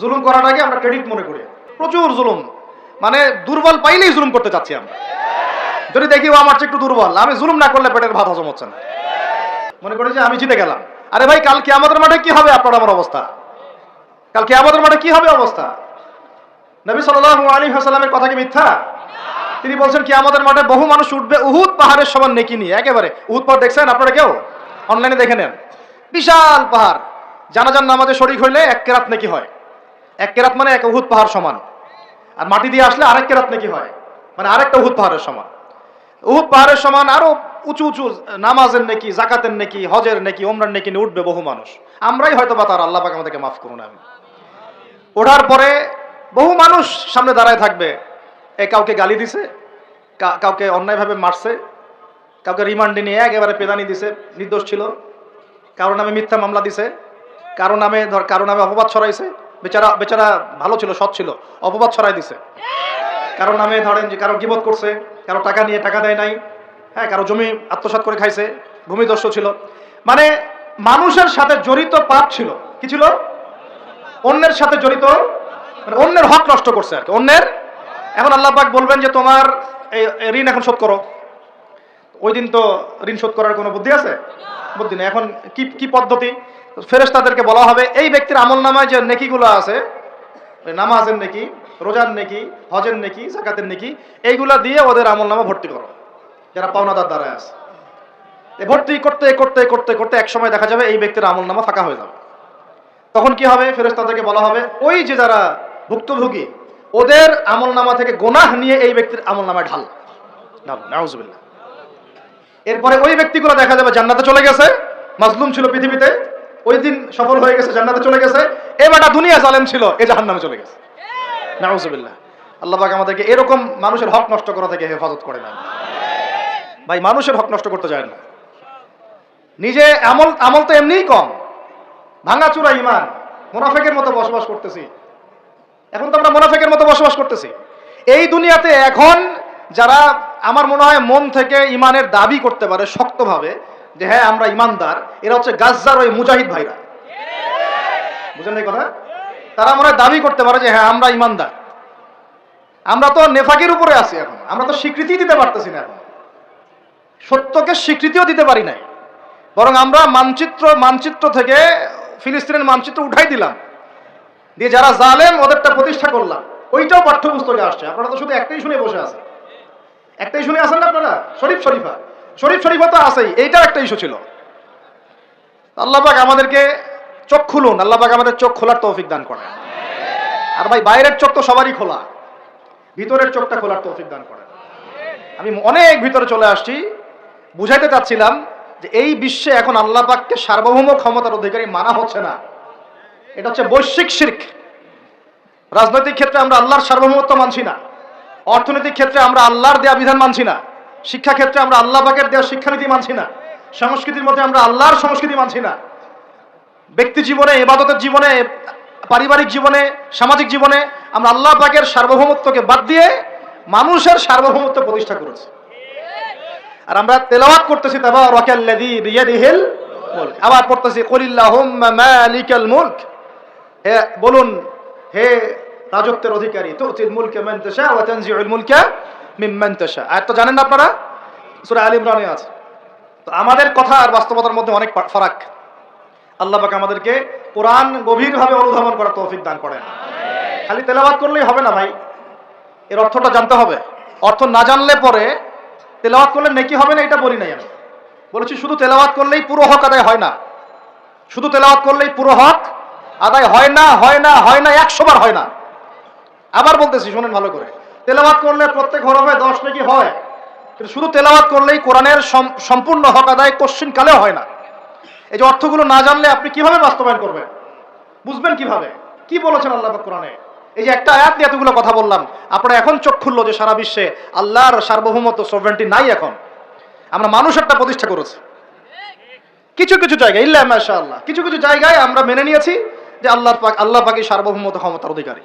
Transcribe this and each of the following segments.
জুলুম করাটাকে আমরা ক্রেডিট মনে করি। প্রচুর জুলুম। মানে দুর্বল পাইলেই জুলুম করতে চাচ্ছি আমরা। যদি দেখি, ও আমার একটু দুর্বল, আমি জুলুম না করলে পেটের ভাত হজম হচ্ছে না। মনে করি যে, আমি জিতে গেলাম। আরে ভাই, কাল আমাদের মাঠে কি হবে আপনার আমার অবস্থা? কাল আমাদের মাঠে কি হবে অবস্থা? নবী সাল্লাল্লাহু আলাইহি ওয়াসাল্লামের কথা কি মিথ্যা? তিনি বলছেন কি আমাদের মাঠে বহু মানুষ উঠবে উহুদ পাহাড়ের সমান নেকি নিয়ে। একেবারে। উহুদ পাহাড় দেখছেন আপনারা কেউ? অনলাইনে দেখে নেন। বিশাল পাহাড়। জানাজান নামাজে শরিক হইলে এক রাত নেকি হয়। এক কেরাত মানে এক উহুদ পাহাড় সমান। আর মাটি দিয়ে আসলে আরেক কেরাত নাকি হয়? মানে আরেকটা উহুদ পাহাড়ের সমান। উহুদ পাহাড়ের সমান আরও উঁচু উঁচু নামাজের নাকি, জাকাতের নাকি, হজের নাকি ওমরার নাকি উঠবে বহু মানুষ। আমরাই হয়তো বা তার আল্লাহ পাক আমাদেরকে মাফ করুন আমি ওঠার পরে বহু মানুষ সামনে দাঁড়ায় থাকবে। এ কাউকে গালি দিছে কাউকে অন্যায়ভাবে মারছে, কাউকে রিমান্ডে নিয়ে একেবারে পেদানি দিছে, নির্দোষ ছিল। কারও নামে মিথ্যা মামলা দিছে, কারও নামে ধর, কারও নামে অপবাদ ছড়াইছে। বেচারা বেচারা ভালো ছিল, সৎ ছিল, অপবাদ ছড়াই দিছে। কারও নামে ধরেন যে কারও গিবত করছে, কারও টাকা নিয়ে টাকা দেয় নাই হ্যাঁ কারও জমি আত্মসাৎ করে খাইছে ভূমিদস্যু ছিল। মানে মানুষের সাথে জড়িত পাপ ছিল। কি ছিল? অন্যের সাথে জড়িত মানে অন্যের হক নষ্ট করছে আর কি, অন্যের। এখন আল্লাহ পাক বলবেন যে তোমার ঋণ এখন শোধ করো। ওই দিন তো ঋণ শোধ করার কোনো বুদ্ধি আছে? বুদ্ধি নেই। এখন কি কি পদ্ধতি? ফেরেস তাদেরকে বলা হবে, এই ব্যক্তির আমল নামায় যে নেকিগুলো আছে নামাজের নেকি, রোজার নেকি, হজের নেকি জাকাতের নেকি, এইগুলা দিয়ে ওদের আমল নামা ভর্তি করো। যারা পাওনাদার দ্বারা আছে। ভর্তি করতে করতে করতে করতে এক সময় দেখা যাবে এই ব্যক্তির আমল নামা ফাঁকা হয়ে যাবে। তখন কি হবে? ফেরেস তাদেরকে বলা হবে, ওই যে যারা ভুক্তভোগী, ওদের আমল নামা থেকে গোনাহ নিয়ে এই ব্যক্তির আমল নামায় ঢাল নাউজুবিল্লাহ এরপরে ওই ব্যক্তিগুলো দেখা যাবে জান্নাতে চলে গেছে, মাজলুম ছিল পৃথিবীতে, ওই দিন সফল হয়ে গেছে, জান্নাতে চলে গেছে এ বেটা দুনিয়া জালেম ছিল, এ জাহান্নামে চলে গেছে। নাউজুবিল্লাহ। আল্লাহ পাক আমাদেরকে এরকম মানুষের হক নষ্ট করা থেকে হেফাজত করে না ভাই, মানুষের হক নষ্ট করতে যায় না। নিজে আমল আমল তো এমনিই কম। ভাঙাচুরা ইমান, মোনাফেকের মতো বসবাস করতেছি। এখন তো আমরা মোনাফেকের মতো বসবাস করতেছি। এই দুনিয়াতে এখন যারা আমার মনে হয় মন থেকে ইমানের দাবি করতে পারে শক্তভাবে যে হ্যাঁ আমরা ইমানদার এরা হচ্ছে গাজ্জার ওই মুজাহিদ ভাইরা। বুঝলেন এই কথা? তারা মনে হয় দাবি করতে পারে যে হ্যাঁ আমরা ইমানদার আমরা তো নেফাকের উপরে আছি এখন। আমরা তো স্বীকৃতি দিতে পারতেছি না এখন। সত্যকে স্বীকৃতিও দিতে পারি নাই। বরং আমরা মানচিত্র মানচিত্র থেকে ফিলিস্তিনের মানচিত্র উঠাই দিলাম। দিয়ে যারা জালেম, ওদেরটা প্রতিষ্ঠা করলাম। ওইটাও পাঠ্যপুস্তকে আসছে। আপনারা তো শুধু একটাই শুনে বসে আছেন একটাই শুনে আছেন না আপনারা? শরীফ শরীফা। শরীফ শরীফা তো আছেই এইটাও একটা ইস্যু ছিল। আল্লাহবাক আমাদেরকে চোখ খুলুন আল্লাহবাক আমাদের চোখ খোলার তৌফিক দান করেন। আর ভাই, বাইরের চোখ তো সবারই খোলা, ভিতরের চোখটা খোলার তৌফিক দান করেন। আমি অনেক ভিতরে চলে আসছি, বুঝাইতে চাচ্ছিলাম যে এই বিশ্বে এখন আল্লাহ পাককে সার্বভৌম ক্ষমতার অধিকারী মানা হচ্ছে না। এটা হচ্ছে বৈশ্বিক শির্ক। রাজনৈতিক ক্ষেত্রে আমরা আল্লাহর সার্বভৌমত্ব মানছি না। অর্থনৈতিক ক্ষেত্রে আমরা আল্লাহর দেয়া বিধান মানছি না। শিক্ষা ক্ষেত্রে আমরা আল্লাহ পাকের দেওয়া শিক্ষানীতি মানছি না। সংস্কৃতির মধ্যে আমরা আল্লাহর সংস্কৃতি মানছি না। ব্যক্তি জীবনে এবাদতের জীবনে, পারিবারিক জীবনে, সামাজিক জীবনে আমরা আল্লাহ পাকের সার্বভৌমত্বকে বাদ দিয়ে মানুষের সার্বভৌমত্ব প্রতিষ্ঠা করেছি। আর আমরা তেলাওয়াত করতেছি তাবারাকাল্লাযী বিয়াদিহিল মুলক। আবার পড়তেছি মালিকাল মুলক। হে, বলুন, হে রাজত্বের অধিকারী, তুতিল মুলকা মান তাশা ওয়া তানজিউল মুলকা মিম্মান আয়াত তো জানেন আপনারা? সূরা আলী ইমরানে আছে। তো আমাদের কথা আর বাস্তবতার মধ্যে অনেক ফারাক। আল্লাহ পাক আমাদেরকে কোরআন গভীরভাবে অনুধাবন করার তৌফিক দান করেন। খালি তেলাওয়াত করলেই হবে না ভাই? এর অর্থটা জানতে হবে। অর্থ না জানলে পরে তেলাওয়াত করলে নেকি হবে না এটা বলি নাই আমি। বলেছি শুধু তেলাওয়াত করলেই পুরো হক আদায় হয় না। শুধু তেলাওয়াত করলেই পুরো হক আদায় হয় না হয় না হয় না, একশো বার হয় না। আবার বলতেছি, শোনেন ভালো করে। তেলাওয়াত করলে প্রত্যেক হরফে দশ নাকি হয়? কিন্তু শুধু তেলাওয়াত করলেই কোরআনের সম্পূর্ণ হক আদায় কোশ্চিন কালেও হয় না। এই যে অর্থগুলো না জানলে আপনি কীভাবে বাস্তবায়ন করবেন? বুঝবেন কীভাবে? কি বলেছেন আল্লাহ কোরআনে? এই যে একটা আয়াত নিয়ে এতগুলো কথা বললাম, আপনারা এখন চোখ খুললো যে সারা বিশ্বে আল্লাহর সার্বভৌমত্ব সভেন্টি নাই এখন। আমরা মানুষ একটা প্রতিষ্ঠা করেছি। কিছু কিছু জায়গায় ইল্লা মাশাআল্লাহ, কিছু কিছু জায়গায় আমরা মেনে নিয়েছি যে আল্লাহ পাক আল্লাহ পাকি সার্বভৌমত্ব ক্ষমতার অধিকারী।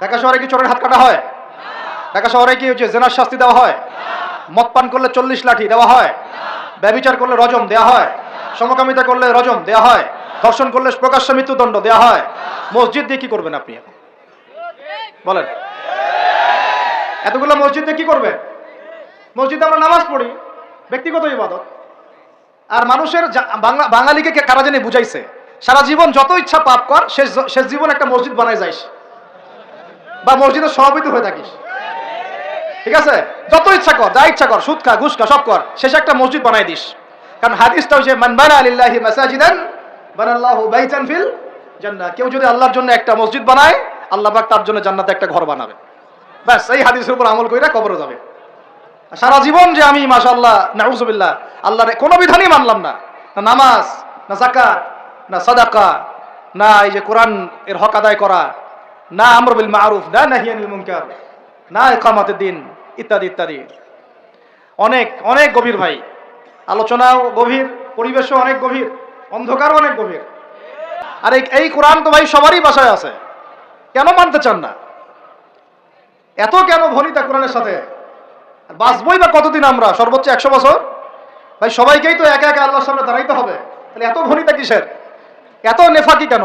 ঢাকা শহরে কি চোরের হাত কাটা হয়? ঢাকা শহরে কি হচ্ছে জেনার শাস্তি দেওয়া হয়? মদ পান করলে চল্লিশ লাঠি দেওয়া হয়? ব্যবিচার করলে রজম দেওয়া হয়? সমকামিতা করলে রজম দেওয়া হয়? ধর্ষণ করলে প্রকাশ্য মৃত্যুদণ্ড দেওয়া হয়? মসজিদ দিয়ে কি করবেন আপনি এখন? বলেন। এতগুলো মসজিদ কি করবেন? মসজিদে আমরা নামাজ পড়ি, ব্যক্তিগত ইবাদত। আর মানুষের বাঙালিকে কারা জানি বুঝাইছে? সারা জীবন যত ইচ্ছা পাপ কর, শেষ শেষ জীবন একটা মসজিদ বানায় যাইস। বা মসজিদের সভাপতি হয়ে থাকিস। ঠিক আছে? যত ইচ্ছা কর, যা ইচ্ছা কর, সুদ খা, ঘুষ খা, সব কর, শেষে একটা মসজিদ বানাই দিস। কারণ হাদিসটা হচ্ছে মান বানা আলিল্লাহি মাসাজিদান, বানাল্লাহু বাইতান ফিল জান্নাহ। কেউ যদি আল্লাহর জন্য একটা মসজিদ বানায়, আল্লাহ পাক তার জন্য জান্নাতে একটা ঘর বানাবে। ব্যাস, এই হাদিসের উপর আমল কইরা কবরে যাবে। সারা জীবন যে আমি, মাশাআল্লাহ, নাউজুবিল্লাহ, আল্লাহর কোনো বিধানই মানলাম না। না নামাজ, না যাকাত, না সাদাকা, না এই যে কোরআন এর হক আদায় করা না আমর বিল মারুফ, না নাহিয়ানিল মুনকার, না ইকামাতের দিন ইত্যাদি ইত্যাদি। অনেক অনেক গভীর ভাই। আলোচনাও গভীর, পরিবেশও অনেক গভীর, অন্ধকারও অনেক গভীর। আর এই কোরআন তো ভাই সবারই বাসায় আছে। কেন মানতে চান না? এত কেন ভনিতা কোরআনের সাথে? বাঁচবই বা কতদিন আমরা? সর্বোচ্চ একশো বছর? ভাই, সবাইকেই তো একা একা আল্লাহর সামনে দাঁড়াইতে হবে। তাহলে এত ভনিতা কিসের? এত নেফাকি কেন?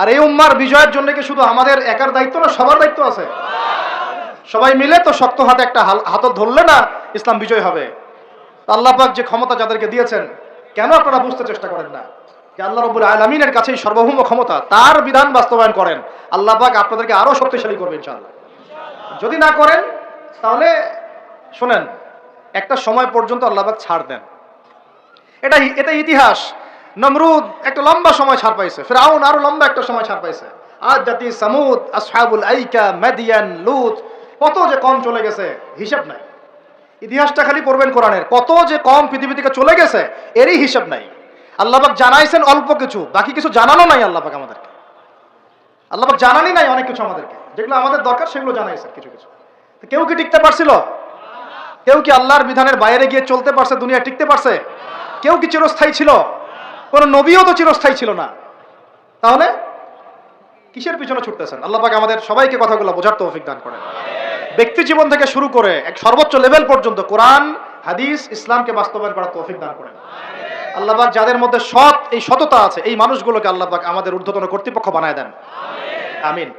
আর এই উম্মার বিজয়ের জন্য কি শুধু আমাদের একার দায়িত্ব না, সবার দায়িত্ব আছে? সবাই মিলে তো শক্ত হাতে একটা হাতত ধরলে না ইসলাম বিজয় হবে। আল্লাহ যে ক্ষমতা যাদেরকে দিয়েছেন, কেন আপনারা বুঝতে চেষ্টা করেন না? যে আল্লাহ রব্বুল আলমিনের কাছেই সর্বভৌম ক্ষমতা, তার বিধান বাস্তবায়ন করেন। আল্লাহ পাক আপনাদেরকে আরও শক্তিশালী করবে ইনশাআল্লাহ। যদি না করেন, তাহলে শোনেন, একটা সময় পর্যন্ত আল্লাহ পাক ছাড় দেন। এটা এটা ইতিহাস। নমরুদ একটা লম্বা সময় ছাড় পাইছে, ফেরাউন আরও লম্বা একটা সময় ছাড় পাইছে। আজ জাতি সামুদ, আসহাবুল আইকা, মেদিয়ান, লুত, কত যে কম চলে গেছে, হিসাব নাই। ইতিহাসটা খালি পড়বেন কোরআনের, কত যে কম পৃথিবী থেকে চলে গেছে, এরই হিসাব নাই। আল্লাহবাক জানাইছেন অল্প কিছু, বাকি কিছু জানানো নাই আল্লাহবাক আমাদেরকে। আল্লাহবাক জানানি নাই অনেক কিছু আমাদেরকে। যেগুলো আমাদের দরকার, সেগুলো জানাইছেন কিছু কিছু। কেউ কি টিকতে পারছিল? কেউ কি আল্লাহর বিধানের বাইরে গিয়ে চলতে পারছে দুনিয়া টিকতে পারছে? কেউ কি চিরস্থায়ী ছিল? কোন নবীও তো চিরস্থায়ী ছিল না। তাহলে কিসের পিছনে ছুটতেছেন? আল্লাহ পাক আমাদের সবাইকে কথাগুলো বোঝার তৌফিক দান করেন। ব্যক্তি জীবন থেকে শুরু করে এক সর্বোচ্চ লেভেল পর্যন্ত কোরআন, হাদিস, ইসলামকে বাস্তবায়ন করার তৌফিক দান করেন। আল্লাহ পাক যাদের মধ্যে সৎ, এই সততা আছে, এই মানুষগুলোকে আল্লাহ পাক আমাদের ঊর্ধ্বতন কর্তৃপক্ষ বানায় দেন। আমিন।